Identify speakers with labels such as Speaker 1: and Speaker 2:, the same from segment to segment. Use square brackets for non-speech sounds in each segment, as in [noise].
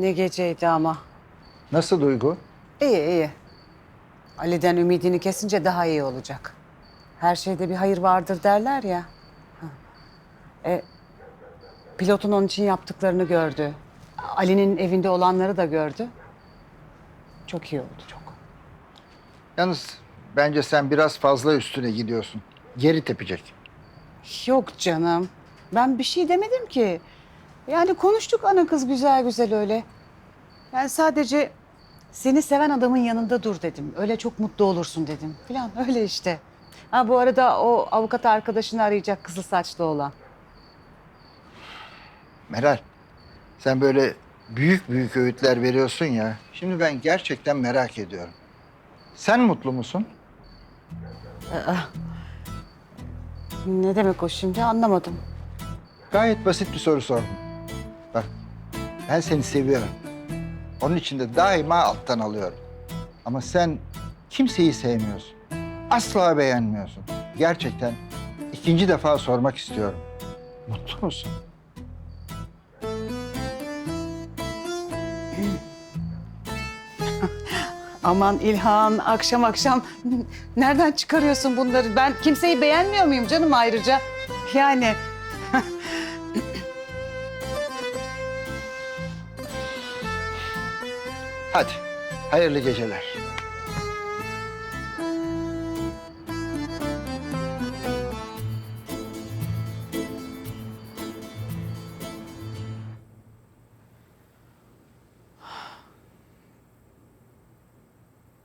Speaker 1: Ne geceydi ama.
Speaker 2: Nasıl Duygu?
Speaker 1: İyi iyi. Ali'den ümidini kesince daha iyi olacak. Her şeyde bir hayır vardır derler ya. Ha. E, pilotun onun için yaptıklarını gördü. Ali'nin evinde olanları da gördü. Çok iyi oldu çok.
Speaker 2: Yalnız bence sen biraz fazla üstüne gidiyorsun. Geri tepecek.
Speaker 1: Yok canım. Ben bir şey demedim ki. Yani konuştuk ana kız güzel güzel öyle. Yani sadece seni seven adamın yanında dur dedim. Öyle çok mutlu olursun dedim falan [laughs] öyle işte. Ha bu arada o avukat arkadaşını arayacak kızıl saçlı olan.
Speaker 2: Meral, sen böyle büyük büyük öğütler veriyorsun ya. Şimdi ben gerçekten merak ediyorum. Sen mutlu musun?
Speaker 1: Ne demek o şimdi anlamadım.
Speaker 2: Gayet basit bir soru sordum. Bak, ben seni seviyorum. Onun için de daima alttan alıyorum. Ama sen kimseyi sevmiyorsun. Asla beğenmiyorsun. Gerçekten ikinci defa sormak istiyorum. Mutlu musun? [laughs]
Speaker 1: Aman İlhan akşam akşam nereden çıkarıyorsun bunları? Ben kimseyi beğenmiyor muyum canım ayrıca? Yani
Speaker 2: Hadi, hayırlı geceler.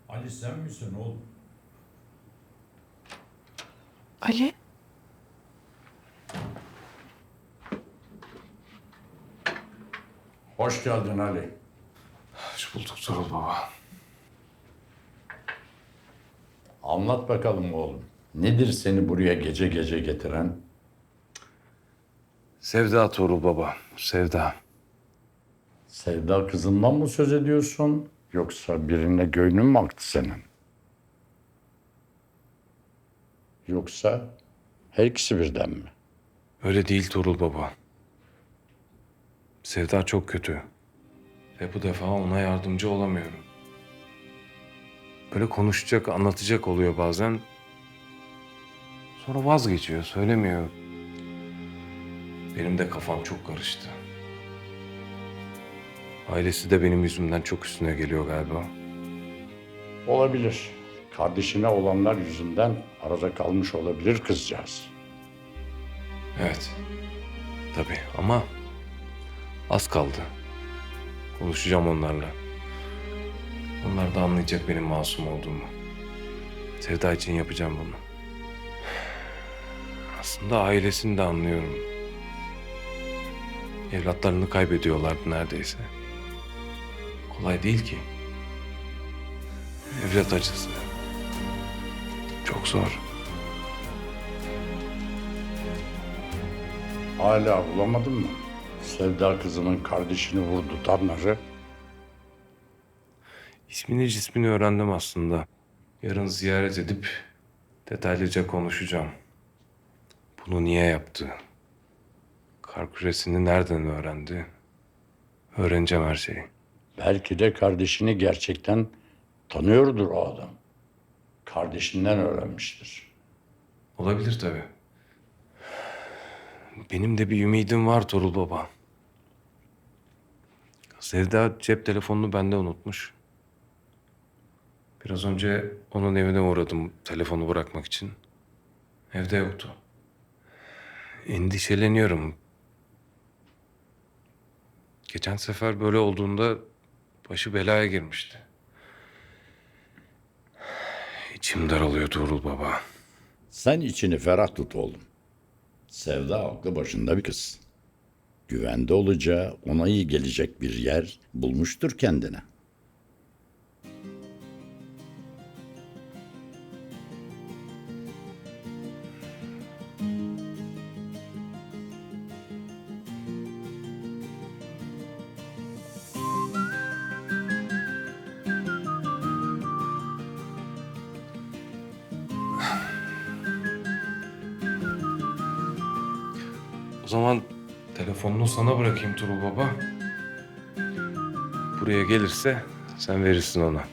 Speaker 3: Ali sen misin oğlum?
Speaker 4: Ali?
Speaker 3: Hoş geldin Ali.
Speaker 4: Turul Baba.
Speaker 3: Anlat bakalım oğlum. Nedir seni buraya gece gece getiren?
Speaker 4: Sevda Turul Baba, Sevda.
Speaker 3: Sevda kızından mı söz ediyorsun? Yoksa birine gönlün mü aktı senin? Yoksa her ikisi birden mi?
Speaker 4: Öyle değil Turul Baba. Sevda çok kötü. Ve bu defa ona yardımcı olamıyorum. Böyle konuşacak, anlatacak oluyor bazen. Sonra vazgeçiyor, söylemiyor. Benim de kafam çok karıştı. Ailesi de benim yüzümden çok üstüne geliyor galiba.
Speaker 3: Olabilir. Kardeşine olanlar yüzünden arada kalmış olabilir kızcağız.
Speaker 4: Evet. Tabii ama az kaldı. Konuşacağım onlarla. Onlar da anlayacak benim masum olduğumu. Sevda için yapacağım bunu. Aslında ailesini de anlıyorum. Evlatlarını kaybediyorlardı neredeyse. Kolay değil ki. Evlat acısı. Çok zor.
Speaker 3: Hala bulamadın mı? Sevda kızının kardeşini vurdu tanrı.
Speaker 4: İsmini cismini öğrendim aslında. Yarın ziyaret edip detaylıca konuşacağım. Bunu niye yaptı? Kar küresini nereden öğrendi? Öğreneceğim her şeyi.
Speaker 3: Belki de kardeşini gerçekten tanıyordur o adam. Kardeşinden öğrenmiştir.
Speaker 4: Olabilir tabii. Benim de bir ümidim var Torul Baba. Sevda cep telefonunu bende unutmuş. Biraz önce onun evine uğradım telefonu bırakmak için. Evde yoktu. Endişeleniyorum. Geçen sefer böyle olduğunda başı belaya girmişti. İçim daralıyor Tuğrul Baba.
Speaker 5: Sen içini ferah tut oğlum. Sevda aklı başında bir kız. Güvende olacağı, ona iyi gelecek bir yer bulmuştur kendine.
Speaker 4: O zaman telefonunu sana bırakayım Turul Baba. buraya gelirse sen verirsin ona.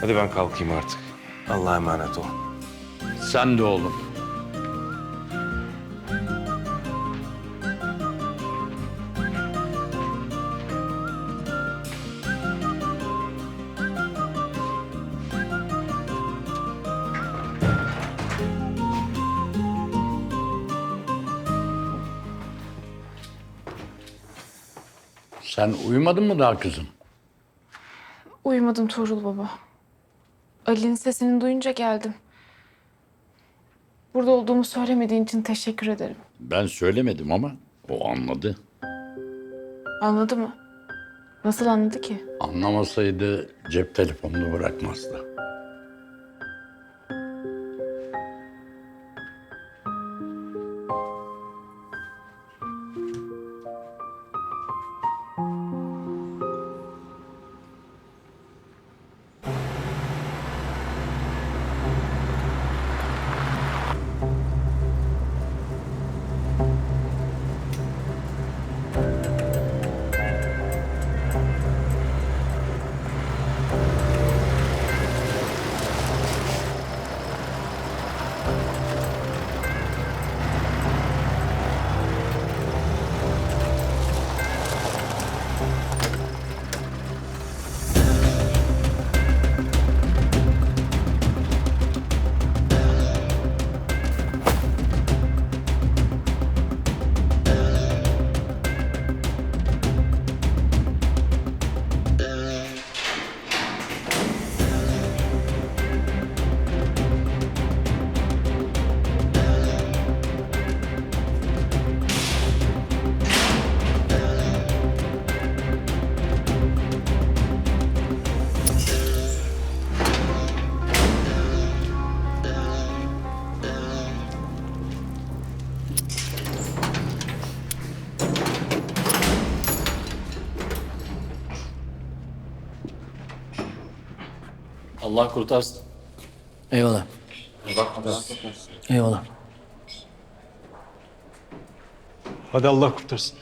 Speaker 4: Hadi ben kalkayım artık. Allah'a emanet ol.
Speaker 3: Sen de oğlum. Sen uyumadın mı daha kızım?
Speaker 6: Uyumadım Tuğrul baba. Ali'nin sesini duyunca geldim. Burada olduğumu söylemediğin için teşekkür ederim.
Speaker 3: Ben söylemedim ama o anladı.
Speaker 6: Anladı mı? Nasıl anladı ki?
Speaker 3: Anlamasaydı cep telefonunu bırakmazdı.
Speaker 7: Allah kurtarsın.
Speaker 8: Eyvallah. Eyvallah.
Speaker 7: Hadi Allah kurtarsın.